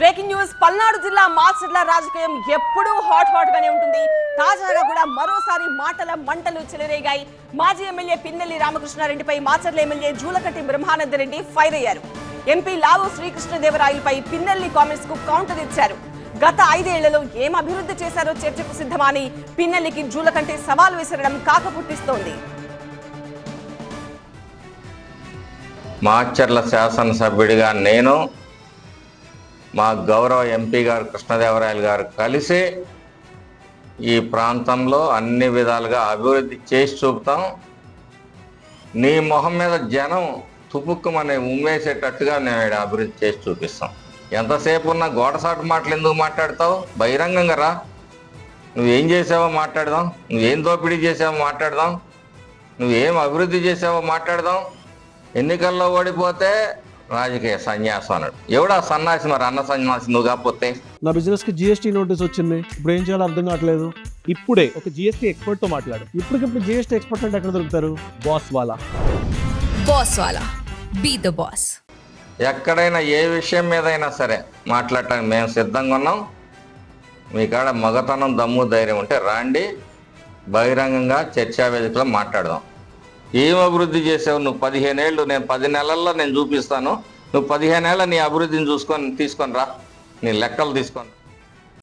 Breaking news Palnadu జిల్లా మాచర్ల రాజకీయం ఎప్పుడూ హాట్ హాట్ గానే ఉంటుంది. తాజాగా కూడా మరోసారి మాటల మంటలు చెలరేగాయి. మాజీ ఎమ్మెల్యే పిన్నెల్లి రామకృష్ణారెడ్డిపై మాచర్ల ఎమ్మెల్యే జూలకట్టి బ్రహ్మానందరెడ్డి ఫైర్ అయ్యారు ఎంపీ లావు శ్రీకృష్ణదేవరాయలపై పిన్నెల్లి కామెంట్స్కు కౌంటర్ ఇచ్చారు. గత ఐదేళ్ళలో ఏం అభివృద్ధి చేశారో చర్చకు సిద్ధమని పిన్నెల్లికి జూలకంటి సవాల్ విసరడం కాకపుట్టిస్తోంది. మాచర్ల శాసనసభ్యుడిగా నేను మా గౌరవ ఎంపీ గారు కృష్ణదేవరాయలు గారు కలిసి ఈ ప్రాంతంలో అన్ని విధాలుగా అభివృద్ధి చేసి చూపుతాం. నీ మొహం మీద జనం తుపుక్కుమని ఉమ్మేసేటట్టుగా నేను అభివృద్ధి చేసి చూపిస్తాం. ఎంతసేపు ఉన్న గోడసాటు మాటలు ఎందుకు మాట్లాడతావు? బహిరంగంగా రా. నువ్వేం చేసావో మాట్లాడదాం. నువ్వేం దోపిడీ చేసావో మాట్లాడదాం. నువ్వేం అభివృద్ధి చేసావో మాట్లాడదాం. ఎన్నికల్లో ఓడిపోతే రాజకీయ సన్యాసం అన్నాడు. ఎవడా సన్యాసి మరి అన్న సన్యాసి నువ్వు కాకపోతే? నా బిజినెస్కి జిఎస్టీ నోటీస్ వచ్చింది. ఇప్పుడు ఏం చేయాలో అర్థం కావట్లేదు. ఇప్పుడే ఒక జిఎస్టీ ఎక్స్పర్ట్తో మాట్లాడు. ఇప్పటికిప్పుడు జిఎస్టీ ఎక్స్పర్ట్ అంటే ఎక్కడ దొరుకుతారు? బాస్ వాలా బాస్ వాలా బీ ద బాస్ ఎక్కడైనా ఏ విషయం మీదైనా సరే మాట్లాడటానికి మేము సిద్ధంగా ఉన్నాం. మీ కాడ మగతనం దమ్ము ధైర్యం ఉంటే రాండి. బహిరంగంగా చర్చా వేదికలో మాట్లాడదాం. ఏం అభివృద్ధి చేసావు నువ్వు పదిహేనేళ్ళు నేను పది నెలల్లో నేను చూపిస్తాను. నువ్వు పదిహేనేళ్ళ నీ అభివృద్ధిని చూసుకొని తీసుకొని రా. నీ లెక్కలు తీసుకొని